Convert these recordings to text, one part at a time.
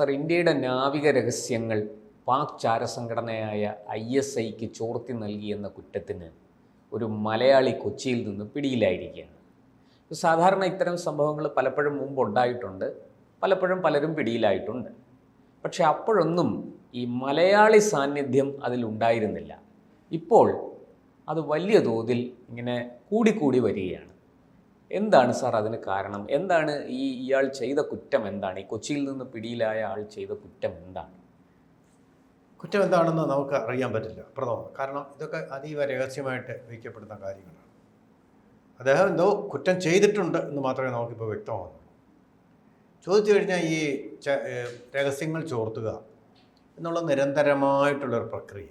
Sir ഇന്ത്യയുടെ നാവിക രഹസ്യങ്ങൾ പാക് ചാരസംഘടനയായ ഐ എസ് ഐക്ക് ചോർത്തി നൽകിയെന്ന കുറ്റത്തിന് ഒരു മലയാളി കൊച്ചിയിൽ നിന്ന് പിടിയിലായിരിക്കുകയാണ്. സാധാരണ ഇത്തരം സംഭവങ്ങൾ പലപ്പോഴും മുമ്പ് ഉണ്ടായിട്ടുണ്ട് പലപ്പോഴും പലരും പിടിയിലായിട്ടുണ്ട്. പക്ഷേ അപ്പോഴൊന്നും ഈ മലയാളി സാന്നിധ്യം അതിലുണ്ടായിരുന്നില്ല ഇപ്പോൾ അത് വലിയ തോതിൽ ഇങ്ങനെ കൂടിക്കൂടി വരികയാണ്. എന്താണ് സാർ അതിന് കാരണം? എന്താണ് ഈ ഇയാൾ ചെയ്ത കുറ്റം എന്താണ്? ഈ കൊച്ചിയിൽ നിന്ന് പിടിയിലായ ആൾ ചെയ്ത കുറ്റം എന്താണ്? കുറ്റം എന്താണെന്ന് നമുക്ക് അറിയാൻ പറ്റില്ല പ്രഥമം. കാരണം ഇതൊക്കെ അതീവ രഹസ്യമായിട്ട് വയ്ക്കപ്പെടുന്ന കാര്യങ്ങളാണ്. അദ്ദേഹം എന്തോ കുറ്റം ചെയ്തിട്ടുണ്ട് എന്ന് മാത്രമേ നമുക്കിപ്പോൾ വ്യക്തമാകുന്നുള്ളൂ ചോദിച്ചു കഴിഞ്ഞാൽ ഈ രഹസ്യങ്ങൾ ചോർത്തുക എന്നുള്ള നിരന്തരമായിട്ടുള്ളൊരു പ്രക്രിയ.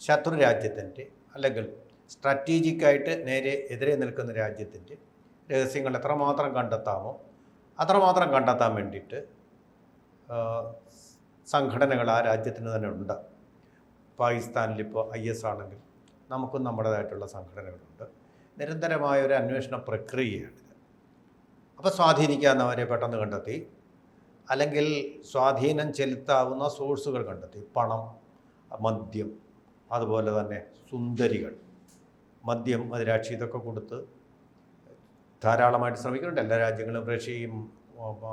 ശത്രു രാജ്യത്തിന്റെ അല്ലെങ്കിൽ സ്ട്രാറ്റജിക്കായിട്ട് നേരെ എതിരെ നിൽക്കുന്ന രാജ്യത്തിന്റെ രഹസ്യങ്ങൾ എത്രമാത്രം കണ്ടെത്താമോ അത്രമാത്രം കണ്ടെത്താൻ വേണ്ടിയിട്ട് സംഘടനകൾ ആ രാജ്യത്തിന് തന്നെ ഉണ്ട്. പാകിസ്ഥാനിലിപ്പോൾ ഐ എസ് ആണെങ്കിൽ നമുക്കും നമ്മുടേതായിട്ടുള്ള സംഘടനകളുണ്ട്. നിരന്തരമായ ഒരു അന്വേഷണ പ്രക്രിയയാണിത് അപ്പോൾ സ്വാധീനിക്കാവുന്നവരെ പെട്ടെന്ന് കണ്ടെത്തി. അല്ലെങ്കിൽ സ്വാധീനം ചെലുത്താവുന്ന സോഴ്സുകൾ കണ്ടെത്തി. പണം മദ്യം അതുപോലെ തന്നെ സുന്ദരികൾ. മദ്യം മദിരാക്ഷി ഇതൊക്കെ കൊടുത്ത് ധാരാളമായിട്ട് ശ്രമിക്കുന്നുണ്ട്. എല്ലാ രാജ്യങ്ങളും റഷ്യയും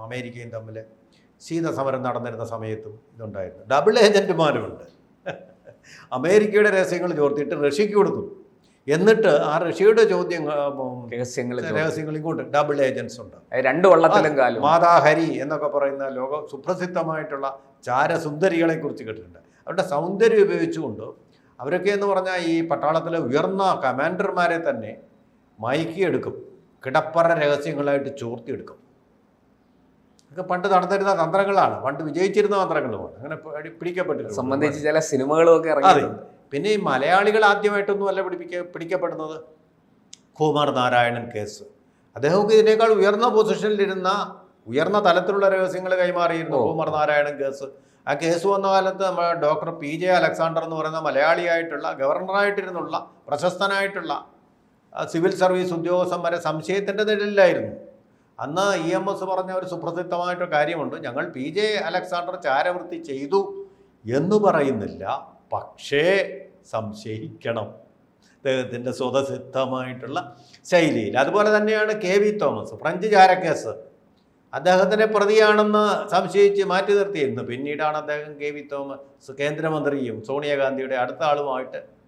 അമേരിക്കയും തമ്മിൽ ശീതസമരം നടന്നിരുന്ന സമയത്തും ഇതുണ്ടായിരുന്നു. ഡബിൾ ഏജന്റുമാരുമുണ്ട് അമേരിക്കയുടെ രഹസ്യങ്ങൾ ചോർത്തിയിട്ട് റഷ്യക്ക് കൊടുത്തു. എന്നിട്ട് ആ റഷ്യയുടെ ചോദ്യം രഹസ്യങ്ങൾ രഹസ്യങ്ങൾ ഇങ്ങോട്ട് ഡബിൾ ഏജൻസ് ഉണ്ട്. രണ്ട് വള്ളത്തിലും കാലം. മാതാഹരി എന്നൊക്കെ പറയുന്ന ലോക സുപ്രസിദ്ധമായിട്ടുള്ള ചാരസുന്ദരികളെ കുറിച്ച് കേട്ടിട്ടുണ്ട്. അവരുടെ സൗന്ദര്യം ഉപയോഗിച്ചുകൊണ്ട് അവരൊക്കെ എന്ന് പറഞ്ഞാൽ ഈ പട്ടാളത്തിലെ ഉയർന്ന കമാൻഡർമാരെ തന്നെ മയക്കിയെടുക്കും. കിടപ്പറ രഹസ്യങ്ങളായിട്ട് ചോർത്തിയെടുക്കും. ഒക്കെ പണ്ട് നടന്നിരുന്ന തന്ത്രങ്ങളാണ്. പണ്ട് വിജയിച്ചിരുന്ന തന്ത്രങ്ങളുമാണ് അങ്ങനെ പിടി- പിടിക്കപ്പെട്ടിട്ടുണ്ട്. സംബന്ധിച്ച് ചില സിനിമകളും ഒക്കെ അതെ. പിന്നെ ഈ മലയാളികൾ ആദ്യമായിട്ടൊന്നും അല്ല പിടിപ്പിക്ക പിടിക്കപ്പെടുന്നത്? കുമാർ നാരായണൻ കേസ്. അദ്ദേഹമൊക്കെ ഇതിനേക്കാൾ ഉയർന്ന പൊസിഷനിലിരുന്ന ഉയർന്ന തലത്തിലുള്ള രഹസ്യങ്ങൾ കൈമാറിയിരുന്നു കുമാർ നാരായണൻ കേസ്. ആ കേസ് വന്ന കാലത്ത് നമ്മുടെ ഡോക്ടർ പി ജെ അലക്സാണ്ടർ എന്ന് പറയുന്ന മലയാളിയായിട്ടുള്ള ഗവർണറായിട്ടിരുന്നുള്ള പ്രശസ്തനായിട്ടുള്ള സിവിൽ സർവീസ് ഉദ്യോഗസ്ഥന്മാരെ സംശയത്തിന്റെ നിഴലിലായിരുന്നു. അന്ന് ഇ എം എസ് പറഞ്ഞ ഒരു സുപ്രസിദ്ധമായിട്ടൊരു കാര്യമുണ്ട്. ഞങ്ങൾ പി ജെ അലക്സാണ്ടർ ചാരവൃത്തി ചെയ്തു എന്ന് പറയുന്നില്ല. പക്ഷേ സംശയിക്കണം. അദ്ദേഹത്തിന്റെ സ്വതസിദ്ധമായിട്ടുള്ള ശൈലിയിൽ. അതുപോലെ തന്നെയാണ് കെ വി തോമസ് ഫ്രഞ്ച് ചാരക്കേസ്. അദ്ദേഹത്തിനെ പ്രതിയാണെന്ന് സംശയിച്ച് മാറ്റി നിർത്തിയിരുന്നു. പിന്നീടാണ് അദ്ദേഹം കെ വി തോമസ് കേന്ദ്രമന്ത്രിയും സോണിയാഗാന്ധിയുടെ അടുത്ത ആളുമായിട്ട്.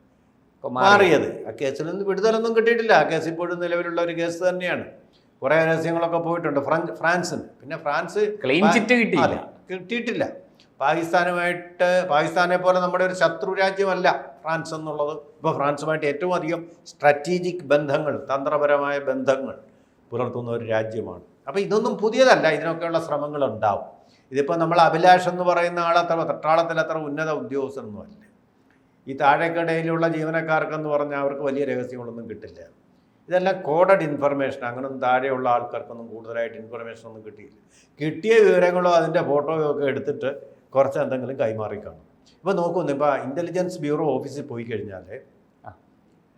മാറിയത്. ആ കേസിൽ നിന്ന് വിടുതലൊന്നും കിട്ടിയിട്ടില്ല. ആ കേസ് ഇപ്പോഴും നിലവിലുള്ള ഒരു കേസ് തന്നെയാണ്. കുറേ രഹസ്യങ്ങളൊക്കെ പോയിട്ടുണ്ട്. ഫ്രഞ്ച് ഫ്രാൻസിന്. പിന്നെ ഫ്രാൻസ് ക്ലെയിൻ ചിറ്റ് കിട്ടിയില്ല. കിട്ടിയിട്ടില്ല. പാകിസ്ഥാനുമായിട്ട് പാകിസ്ഥാനെ പോലെ നമ്മുടെ ഒരു ശത്രു രാജ്യമല്ല ഫ്രാൻസ് എന്നുള്ളത്. ഇപ്പോൾ ഫ്രാൻസുമായിട്ട് ഏറ്റവും അധികം സ്ട്രാറ്റജിക് ബന്ധങ്ങൾ തന്ത്രപരമായ ബന്ധങ്ങൾ പുലർത്തുന്ന ഒരു രാജ്യമാണ്. അപ്പോൾ ഇതൊന്നും പുതിയതല്ല. ഇതിനൊക്കെയുള്ള ശ്രമങ്ങൾ ഉണ്ടാവും. ഇതിപ്പോൾ നമ്മൾ അഭിലാഷ് എന്ന് പറയുന്ന ആളത്ര തട്ടാളത്തിൽ അത്ര ഉന്നത ഉദ്യോഗസ്ഥനൊന്നുമല്ല. ഈ താഴേക്കടയിലുള്ള ജീവനക്കാർക്കെന്ന് പറഞ്ഞാൽ അവർക്ക് വലിയ രഹസ്യങ്ങളൊന്നും കിട്ടില്ല. ഇതെല്ലാം കോഡഡ് ഇൻഫർമേഷൻ. അങ്ങനൊന്നും താഴെയുള്ള ആൾക്കാർക്കൊന്നും കൂടുതലായിട്ട് ഇൻഫർമേഷൻ ഒന്നും കിട്ടിയില്ല. കിട്ടിയ വിവരങ്ങളോ അതിന്റെ ഫോട്ടോയോ ഒക്കെ എടുത്തിട്ട് കുറച്ച് എന്തെങ്കിലും കൈമാറി കാണും. ഇപ്പോൾ നോക്കുന്നു ഇപ്പോൾ ഇന്റലിജൻസ് ബ്യൂറോ ഓഫീസിൽ പോയി കഴിഞ്ഞാൽ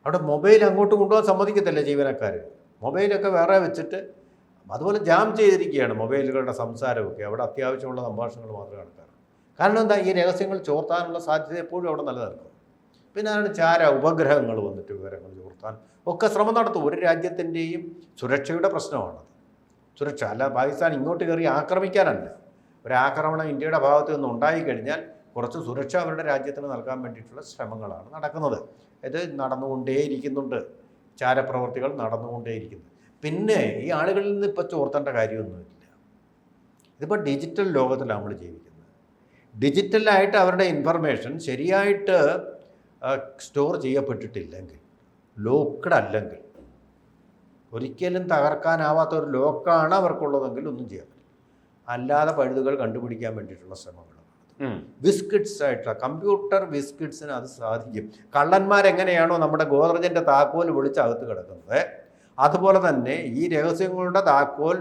അവിടെ മൊബൈൽ അങ്ങോട്ട് കൊണ്ടുപോകാൻ സമ്മതിക്കത്തില്ല ജീവനക്കാർ മൊബൈലൊക്കെ വേറെ വെച്ചിട്ട് അതുപോലെ ജാം ചെയ്തിരിക്കുകയാണ് മൊബൈലുകളുടെ സംസാരമൊക്കെ. അവിടെ അത്യാവശ്യമുള്ള സംഭാഷണങ്ങൾ മാത്രമേ നടക്കാറുള്ളൂ കാരണം എന്താ ഈ രഹസ്യങ്ങൾ ചോർത്താനുള്ള സാധ്യത എപ്പോഴും അവിടെ നിലനിൽക്കും. പിന്നെ അതിന് ചാര ഉപഗ്രഹങ്ങൾ വന്നിട്ട് വിവരങ്ങൾ ചോർത്താൻ. ഒക്കെ ശ്രമം നടത്തും. ഒരു രാജ്യത്തിന്റെയും സുരക്ഷയുടെ പ്രശ്നമാണ് സുരക്ഷ അല്ല പാകിസ്ഥാൻ ഇങ്ങോട്ട് കയറി ആക്രമിക്കാനല്ല. ഒരു ആക്രമണം ഇന്ത്യയുടെ ഭാഗത്തു നിന്ന് ഉണ്ടായിക്കഴിഞ്ഞാൽ കുറച്ച് സുരക്ഷ അവരുടെ രാജ്യത്തിന് നൽകാൻ വേണ്ടിയിട്ടുള്ള ശ്രമങ്ങളാണ് നടക്കുന്നത്. ഇത് നടന്നുകൊണ്ടേയിരിക്കുന്നുണ്ട്. ചാരപ്രവർത്തികൾ നടന്നുകൊണ്ടേയിരിക്കുന്നു. പിന്നെ ഈ ആളുകളിൽ നിന്ന് ഇപ്പോൾ ചോർത്തേണ്ട കാര്യമൊന്നുമില്ല. ഇതിപ്പോൾ ഡിജിറ്റൽ ലോകത്തിലാണ് നമ്മൾ ജീവിക്കുന്നത്. ഡിജിറ്റലായിട്ട് അവരുടെ ഇൻഫർമേഷൻ ശരിയായിട്ട് സ്റ്റോർ ചെയ്യപ്പെട്ടിട്ടില്ലെങ്കിൽ ലോക്ക്ഡ് അല്ലെങ്കിൽ ഒരിക്കലും തകർക്കാനാവാത്ത ഒരു ലോക്കാണ് അവർക്കുള്ളതെങ്കിൽ ഒന്നും ചെയ്യാൻ പറ്റില്ല. അല്ലാതെ പഴുതുകൾ കണ്ടുപിടിക്കാൻ വേണ്ടിയിട്ടുള്ള ശ്രമങ്ങളാണ്. ബിസ്കിറ്റ്സ് ആയിട്ടുള്ള കമ്പ്യൂട്ടർ ബിസ്കിറ്റ്സിന് അത് സാധിക്കും. കള്ളന്മാരെങ്ങനെയാണോ നമ്മുടെ ഗോദ്രജിന്റെ താക്കോൽ പൊളിച്ച് അകത്ത് കിടക്കുന്നത് അതുപോലെ തന്നെ ഈ രഹസ്യങ്ങളുടെ താക്കോൽ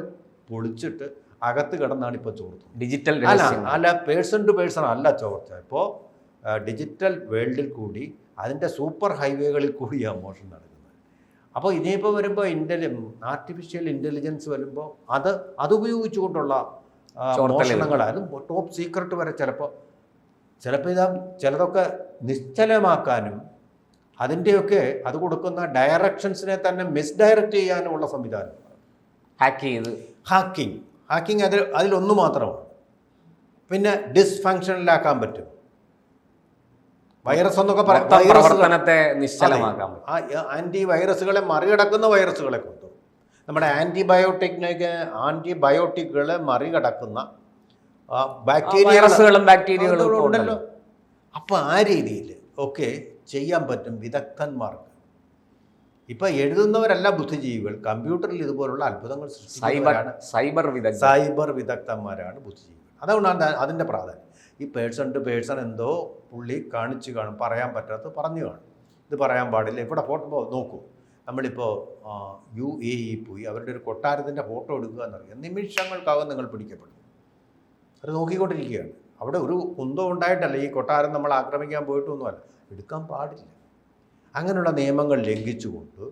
പൊളിച്ചിട്ട് അകത്ത് കിടന്നാണ് ഇപ്പോൾ ചോർത്തുന്നത്. ഡിജിറ്റൽ അല്ല അല്ല പേഴ്സൺ ടു പേഴ്സൺ അല്ല ചോർച്ച ഇപ്പോൾ ഡിജിറ്റൽ വേൾഡിൽ കൂടി അതിന്റെ സൂപ്പർ ഹൈവേകളിൽ കൂടിയാണ് മോഷൻ നടക്കുന്നത്. അപ്പോൾ ഇനിയിപ്പോൾ വരുമ്പോൾ ഇന്റലി ആർട്ടിഫിഷ്യൽ ഇന്റലിജൻസ് വരുമ്പോൾ അത് അതുപയോഗിച്ചുകൊണ്ടുള്ള മോഷണങ്ങൾ അതും ടോപ്പ് സീക്രട്ട് വരെ ചിലപ്പോൾ ചിലപ്പോൾ ഇതാ ചിലതൊക്കെ നിശ്ചലമാക്കാനും അതിന്റെയൊക്കെ അത് കൊടുക്കുന്ന ഡയറക്ഷൻസിനെ തന്നെ മിസ്ഡയറക്റ്റ് ചെയ്യാനുമുള്ള സംവിധാനം. ഹാക്ക് ചെയ്ത്. ഹാക്കിംഗ് ഹാക്കിംഗ് അതിൽ അതിലൊന്നു മാത്രമാണ്. പിന്നെ ഡിസ്ഫങ്ഷനിലാക്കാൻ പറ്റും. വൈറസ് എന്നൊക്കെ പ്രവർത്തനത്തെ നിശ്ചലമാക്കാൻ ആന്റി വൈറസുകളെ മറികടക്കുന്ന വൈറസുകളെ കൊണ്ടു നമ്മുടെ ആന്റിബയോട്ടിക്കിനൊക്കെ ആന്റിബയോട്ടിക്കുകളെ മറികടക്കുന്ന ബാക്ടീരിയകളും ബാക്ടീരിയകളും ഉണ്ടല്ലോ. അപ്പോൾ ആ രീതിയിൽ ഒക്കെ ചെയ്യാൻ പറ്റും വിദഗ്ധന്മാർക്ക്. ഇപ്പൊ എഴുതുന്നവരല്ല ബുദ്ധിജീവികൾ. കമ്പ്യൂട്ടറിൽ ഇതുപോലുള്ള അത്ഭുതങ്ങൾ സൈബർ സൈബർ വിദഗ്ധ സൈബർ വിദഗ്ധന്മാരാണ് ബുദ്ധിജീവികൾ. അതുകൊണ്ടാണ് അതിന്റെ അതിന്റെ പ്രാധാന്യം. ഈ പേഴ്സൺ ടു പേഴ്സൺ എന്തോ പുള്ളി കാണിച്ചു കാണും പറയാൻ പറ്റാത്ത പറഞ്ഞു കാണും. ഇത് പറയാൻ പാടില്ല. ഇവിടെ ഫോട്ടോ നോക്കൂ. നമ്മളിപ്പോൾ യു എ ഇ പോയി അവരുടെ ഒരു കൊട്ടാരത്തിന്റെ ഫോട്ടോ എടുക്കുക എന്നറിയാം. നിമിഷങ്ങൾക്കാകും നിങ്ങൾ പിടിക്കപ്പെടും. അത് നോക്കിക്കൊണ്ടിരിക്കുകയാണ്. അവിടെ ഒരു കുന്തം ഉണ്ടായിട്ടല്ല. ഈ കൊട്ടാരം നമ്മൾ ആക്രമിക്കാൻ പോയിട്ടൊന്നുമല്ല. എടുക്കാൻ പാടില്ല. അങ്ങനെയുള്ള നിയമങ്ങൾ ലംഘിച്ചുകൊണ്ട്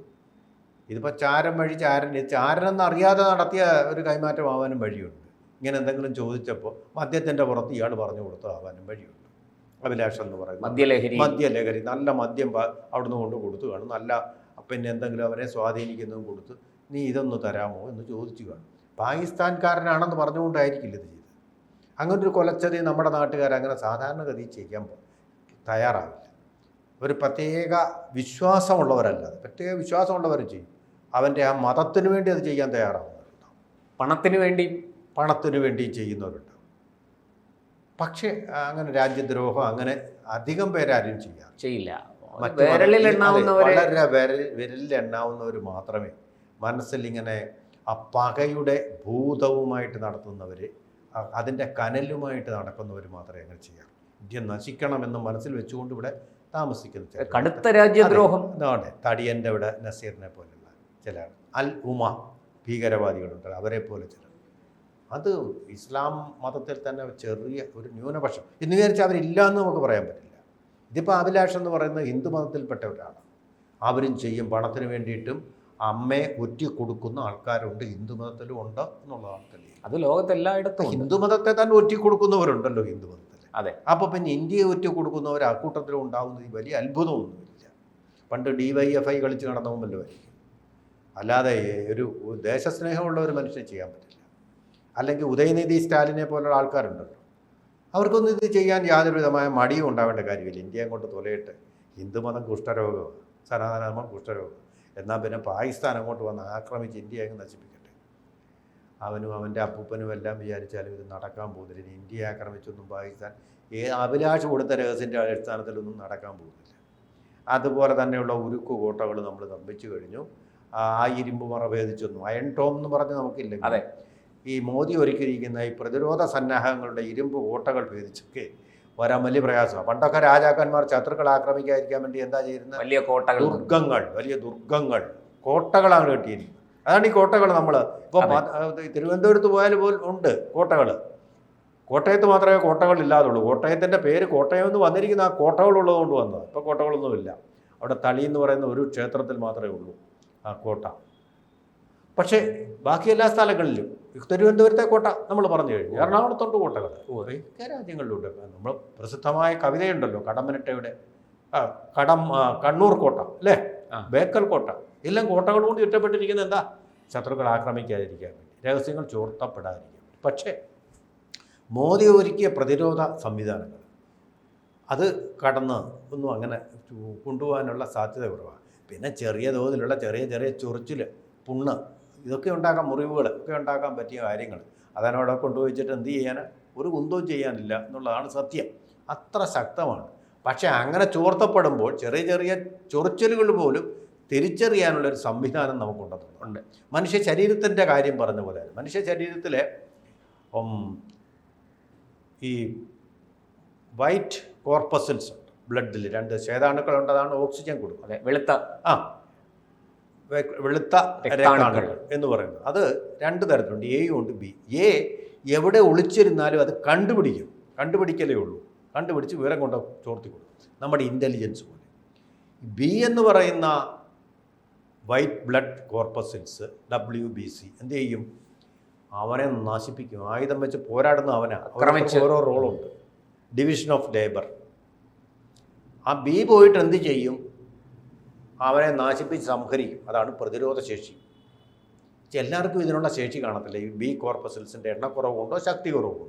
ഇതിപ്പോൾ ചാരം വഴി ചാരൻ ചാരനെന്ന് അറിയാതെ നടത്തിയ ഒരു കൈമാറ്റമാവാനും വഴിയുണ്ട്? ഇങ്ങനെ എന്തെങ്കിലും ചോദിച്ചപ്പോൾ മദ്യത്തിന്റെ പുറത്ത് ഇയാൾ പറഞ്ഞു കൊടുത്തതാവാനും വഴിയുണ്ട്. അഭിലാഷം എന്ന് പറയുന്നത്. മദ്യലഹരി. മദ്യലഹരി. നല്ല മദ്യം അവിടുന്ന് കൊണ്ട് കൊടുത്തു കാണും നല്ല പിന്നെ എന്തെങ്കിലും അവരെ സ്വാധീനിക്കുന്നതും കൊടുത്ത് നീ ഇതൊന്ന് തരാമോ എന്ന് ചോദിച്ചു കാണും പാകിസ്ഥാൻകാരനാണെന്ന് പറഞ്ഞുകൊണ്ടായിരിക്കില്ല ഇത് ചെയ്തത്? അങ്ങനെ ഒരു കൊലച്ചതി നമ്മുടെ നാട്ടുകാർ അങ്ങനെ സാധാരണഗതി ചെയ്യാൻ തയ്യാറാവില്ല. ഒരു പ്രത്യേക വിശ്വാസമുള്ളവരല്ല പ്രത്യേക വിശ്വാസമുള്ളവർ ചെയ്യും. അവന്റെ ആ മതത്തിന് വേണ്ടി അത് ചെയ്യാൻ തയ്യാറാവുന്നവരുണ്ടാവും. പണത്തിന് വേണ്ടി പണത്തിന് വേണ്ടിയും ചെയ്യുന്നവരുണ്ട്. പക്ഷേ അങ്ങനെ രാജ്യദ്രോഹം അങ്ങനെ അധികം പേരാരും ചെയ്യാറ് ചെയ്യില്ല. വളരെ വിരൽ വിരലിൽ എണ്ണാവുന്നവർ മാത്രമേ മനസ്സിൽ ഇങ്ങനെ ആ പകയുടെ ഭൂതവുമായിട്ട് നടത്തുന്നവർ അതിന്റെ കനലുമായിട്ട് നടക്കുന്നവർ മാത്രമേ അങ്ങനെ ചെയ്യാറ്. ഇന്ത്യ നശിക്കണമെന്ന് മനസ്സിൽ വെച്ചുകൊണ്ട് ഇവിടെ താമസിക്കുന്ന കടുത്ത രാജ്യദ്രോഹം. അതെ, അതാണ്. തടിയന്റെ ഇവിടെ നസീറിനെ പോലെയുള്ള ചില അൽ ഉമ ഭീകരവാദികളുണ്ട്. അവരെ പോലെ ചിലർ. അത് ഇസ്ലാം മതത്തിൽ തന്നെ ചെറിയ ഒരു ന്യൂനപക്ഷം. എന്ന് വിചാരിച്ചാൽ അവരില്ല എന്ന് നമുക്ക് പറയാൻ പറ്റില്ല. ഇതിപ്പോൾ അഭിലാഷം എന്ന് പറയുന്നത് ഹിന്ദു മതത്തിൽപ്പെട്ട ഒരാളാണ് അവരും ചെയ്യും പണത്തിന് വേണ്ടിയിട്ടും അമ്മയെ ഒറ്റ കൊടുക്കുന്ന ആൾക്കാരുണ്ട് ഹിന്ദു മതത്തിലും ഉണ്ട് എന്നുള്ളതാണ് തെളിയുന്നത് അത് ലോകത്തെല്ലായിടത്തും. ഹിന്ദു മതത്തെ തന്നെ ഒറ്റ കൊടുക്കുന്നവരുണ്ടല്ലോ ഹിന്ദു മതത്തിൽ. അതെ. അപ്പോൾ പിന്നെ ഇന്ത്യയെ ഒറ്റ കൊടുക്കുന്നവർ ആ കൂട്ടത്തിലും ഉണ്ടാകുന്നത് വലിയ അത്ഭുതമൊന്നുമില്ല. പണ്ട് ഡി വൈ എഫ് ഐ കളിച്ച് നടന്നവും വല്ലതുമായിരിക്കും അല്ലാതെ ഒരു ദേശസ്നേഹമുള്ള ഒരു മനുഷ്യൻ ചെയ്യാൻ പറ്റില്ല. അല്ലെങ്കിൽ ഉദയനിധി സ്റ്റാലിനെ പോലുള്ള ആൾക്കാരുണ്ടല്ലോ അവർക്കൊന്നും ഇത് ചെയ്യാൻ യാതൊരു വിധമായ മടിയും ഉണ്ടാവേണ്ട കാര്യമില്ല. ഇന്ത്യ അങ്ങോട്ട് തൊലയിട്ട് ഹിന്ദുമതം കുഷ്ഠരോഗമാണ് സനാതനധർമ്മം കുഷ്ഠരോഗം. എന്നാൽ പിന്നെ പാകിസ്ഥാൻ അങ്ങോട്ട് വന്ന് ആക്രമിച്ച് ഇന്ത്യ അങ്ങ് നശിപ്പിക്കട്ടെ. അവനും അവന്റെ അപ്പൂപ്പനും എല്ലാം വിചാരിച്ചാലും ഇത് നടക്കാൻ പോകുന്നില്ല. ഇനി ഇന്ത്യയെ ആക്രമിച്ചൊന്നും പാകിസ്ഥാൻ ഏ അഭിലാഷ് കൊടുത്ത രഹസ്യന്റെ അടിസ്ഥാനത്തിലൊന്നും നടക്കാൻ പോകുന്നില്ല. അതുപോലെ തന്നെയുള്ള ഉരുക്ക് കോട്ടകൾ നമ്മൾ നിർമ്മിച്ചു കഴിഞ്ഞു. ആ ഇരുമ്പ് മറ ഭേദിച്ചൊന്നും. അയൺ ടോം എന്ന് പറഞ്ഞ് നമുക്കില്ല അതെ. ഈ മോദി ഒരുക്കിയിരിക്കുന്ന ഈ പ്രതിരോധ സന്നാഹങ്ങളുടെ ഇരുമ്പ് ഓട്ടകൾ ഭേദിച്ചൊക്കെ വരാൻ വലിയ പ്രയാസമാണ്. പണ്ടൊക്കെ രാജാക്കന്മാർ ശത്രുക്കളെ ആക്രമിക്കാതിരിക്കാൻ വേണ്ടി എന്താ ചെയ്യുന്നത്? വലിയ കോട്ടകൾ ദുർഗങ്ങൾ വലിയ ദുർഗങ്ങൾ കോട്ടകളാണ് കെട്ടിയിരിക്കുന്നത് അതാണ് ഈ കോട്ടകൾ നമ്മൾ ഇപ്പോൾ തിരുവനന്തപുരത്ത് പോയാൽ പോലും ഉണ്ട് കോട്ടകൾ കോട്ടയത്ത് മാത്രമേ കോട്ടകൾ ഇല്ലാതുള്ളൂ. കോട്ടയത്തിന്റെ പേര് കോട്ടയം എന്ന് വന്നിരിക്കുന്ന ആ കോട്ടകളുള്ളതുകൊണ്ട് വന്നത്. ഇപ്പോൾ കോട്ടകളൊന്നുമില്ല. അവിടെ തളി എന്ന് പറയുന്ന ഒരു ക്ഷേത്രത്തിൽ മാത്രമേ ഉള്ളൂ ആ കോട്ട. പക്ഷേ ബാക്കി എല്ലാ സ്ഥലങ്ങളിലും തിരുവനന്തപുരത്തെ കോട്ട നമ്മൾ പറഞ്ഞു കഴിഞ്ഞു. എറണാകുളത്തോണ്ട് കോട്ടകൾ. മിക്ക രാജ്യങ്ങളിലുണ്ട്. നമ്മൾ പ്രസിദ്ധമായ കവിതയുണ്ടല്ലോ കടമ്പനട്ടയുടെ ആ കടം കണ്ണൂർ കോട്ട അല്ലേ? ബേക്കൽ കോട്ട. എല്ലാം കോട്ടകൾ കൊണ്ട് ചുറ്റപ്പെട്ടിരിക്കുന്നത് എന്താ? ശത്രുക്കൾ ആക്രമിക്കാതിരിക്കാൻ വേണ്ടി രഹസ്യങ്ങൾ ചോർത്തപ്പെടാതിരിക്കാൻ വേണ്ടി. പക്ഷേ മോദി ഒരുക്കിയ പ്രതിരോധ സംവിധാനങ്ങൾ അത് കടന്ന് ഒന്നും അങ്ങനെ കൊണ്ടുപോകാനുള്ള സാധ്യത കുറവാണ്. പിന്നെ ചെറിയ തോതിലുള്ള ചെറിയ ചെറിയ ചൊറിച്ചിൽ പുണ്ണ് ഇതൊക്കെ ഉണ്ടാക്കാൻ മുറിവുകൾ ഒക്കെ ഉണ്ടാക്കാൻ പറ്റിയ കാര്യങ്ങൾ. അതിനവിടെ കൊണ്ടുപോയിച്ചിട്ട് എന്ത് ചെയ്യാൻ? ഒരു കുന്തവും ചെയ്യാനില്ല എന്നുള്ളതാണ് സത്യം. അത്ര ശക്തമാണ്. പക്ഷേ അങ്ങനെ ചോർത്തപ്പെടുമ്പോൾ ചെറിയ ചെറിയ ചൊറിച്ചലുകൾ പോലും തിരിച്ചറിയാനുള്ളൊരു സംവിധാനം നമുക്കുണ്ടെന്നുണ്ട് ഉണ്ട്. മനുഷ്യ ശരീരത്തിന്റെ കാര്യം പറഞ്ഞ പോലെ മനുഷ്യ ശരീരത്തിലെ ഈ വൈറ്റ് കോർപ്പസൽസ് ഉണ്ട്. ബ്ലഡിൽ രണ്ട് ശ്വേതാണുക്കളുണ്ട് അതാണ് ഓക്സിജൻ കൊടുക്കും അതെ വെളുത്ത. ആ വെളുത്ത രക്താണുക്കൾ. എന്ന് പറയുന്നത്. അത് രണ്ട് തരത്തിലുണ്ട്. എയും ഉണ്ട് ബി എ എവിടെ ഒളിച്ചിരുന്നാലും അത് കണ്ടുപിടിക്കും. കണ്ടുപിടിക്കലേ ഉള്ളൂ. കണ്ടുപിടിച്ച് വിവരം കൊണ്ട് ചോർത്തി കൊടുക്കും. നമ്മുടെ ഇന്റലിജൻസ് പോലെ. ബി എന്ന് പറയുന്ന white blood corpuscles W B C എന്ത് ചെയ്യും? അവനെ നശിപ്പിക്കും. ആയുധം വെച്ച് പോരാടുന്ന അവനാണ് ഓരോ റോളുണ്ട് ഡിവിഷൻ ഓഫ് ലേബർ ആ ബി പോയിട്ട് എന്ത് ചെയ്യും? അവനെ നാശിപ്പിച്ച് സംഹരിക്കും. അതാണ് പ്രതിരോധ ശേഷി. എല്ലാവർക്കും ഇതിനുള്ള ശേഷി കാണത്തില്ല. ഈ ബി കോർപ്പസൽസിന്റെ എണ്ണക്കുറവുണ്ടോ ശക്തി കുറവുണ്ടോ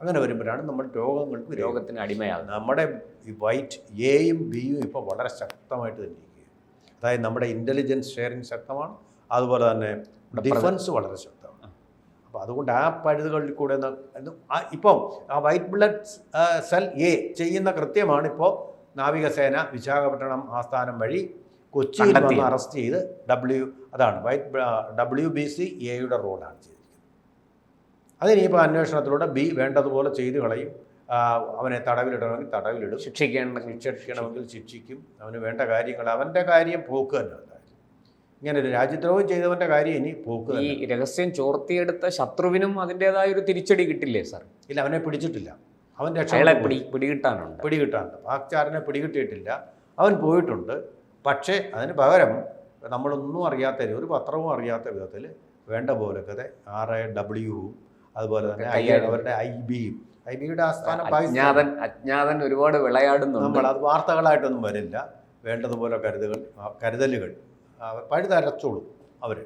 അങ്ങനെ വരുമ്പോഴാണ് നമ്മൾ രോഗങ്ങൾക്ക് രോഗം രോഗത്തിന് അടിമയാകുന്നത് നമ്മുടെ ഈ വൈറ്റ് എയും ബിയും ഇപ്പോൾ വളരെ ശക്തമായിട്ട് തന്നെ ഇരിക്കുകയാണ് അതായത് നമ്മുടെ ഇന്റലിജൻസ് ഷെയറിങ് ശക്തമാണ്. അതുപോലെ തന്നെ ഡിഫൻസ് വളരെ ശക്തമാണ്. അപ്പോൾ അതുകൊണ്ട് ആ പഴുതുകളിൽ കൂടെ ഇപ്പം ആ വൈറ്റ് ബ്ലഡ് സെൽ എ ചെയ്യുന്ന കൃത്യമാണ് ഇപ്പോൾ നാവികസേന വിശാഖപട്ടണം ആസ്ഥാനം വഴി കൊച്ചിയിൽ. വന്ന് അറസ്റ്റ് ചെയ്ത് ഡബ്ല്യു അതാണ്. വൈറ്റ് ഡബ്ല്യു ബി സി എയുടെ റോഡാണ് ചെയ്തിരിക്കുന്നത്. അതിനിപ്പോൾ അന്വേഷണത്തിലൂടെ ബി വേണ്ടതുപോലെ ചെയ്തു കളയും. അവനെ തടവിലിടണമെങ്കിൽ തടവിലിടും. ശിക്ഷിക്കേണ്ടെങ്കിൽ ശിക്ഷിക്കണമെങ്കിൽ ശിക്ഷിക്കും. അവന് വേണ്ട കാര്യങ്ങൾ അവന്റെ കാര്യം പോക്ക് തന്നെ ഇങ്ങനെ ഒരു രാജ്യദ്രോഹം ചെയ്തവന്റെ കാര്യം ഇനി പോക്ക് ഈ രഹസ്യം ചോർത്തിയെടുത്ത ശത്രുവിനും അതിന്റെതായ ഒരു തിരിച്ചടി കിട്ടില്ലേ സാർ? ഇല്ല അവനെ പിടിച്ചിട്ടില്ല. അവൻ രക്ഷ പിടി പിടികിട്ടാനുണ്ട്. പിടികിട്ടാണ്ട് പാക്ചാരനെ പിടികിട്ടിയിട്ടില്ല. അവൻ പോയിട്ടുണ്ട്. പക്ഷേ അതിന് പകരം നമ്മളൊന്നും അറിയാത്ത ഒരു പത്രവും അറിയാത്ത വിധത്തിൽ വേണ്ട പോലൊക്കെ ആർ എ ഡബ്ല്യുവും അതുപോലെ തന്നെ ഐ. അവരുടെ ഐ ബിയും ഐ ബിയുടെ ആസ്ഥാനം അജ്ഞാതൻ അജ്ഞാതൻ ഒരുപാട് വിളയാടുന്നു നമ്മൾ അത് വാർത്തകളായിട്ടൊന്നും വരില്ല വേണ്ടതുപോലെ കരുതുകൾ കരുതലുകൾ പഴുതരച്ചോളും അവർ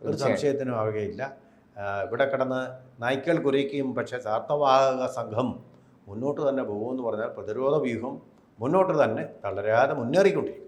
ഒരു. സംശയത്തിനും ആവുകയില്ല ഇവിടെ കിടന്ന് നായ്ക്കൾ കുറയ്ക്കുകയും പക്ഷേ ചാർത്തവാഹക സംഘം മുന്നോട്ട് തന്നെ പോകുമെന്ന് പറഞ്ഞാൽ പ്രതിരോധ വ്യൂഹം മുന്നോട്ട് തന്നെ തളരാതെ മുന്നേറിക്കൊണ്ടിരിക്കും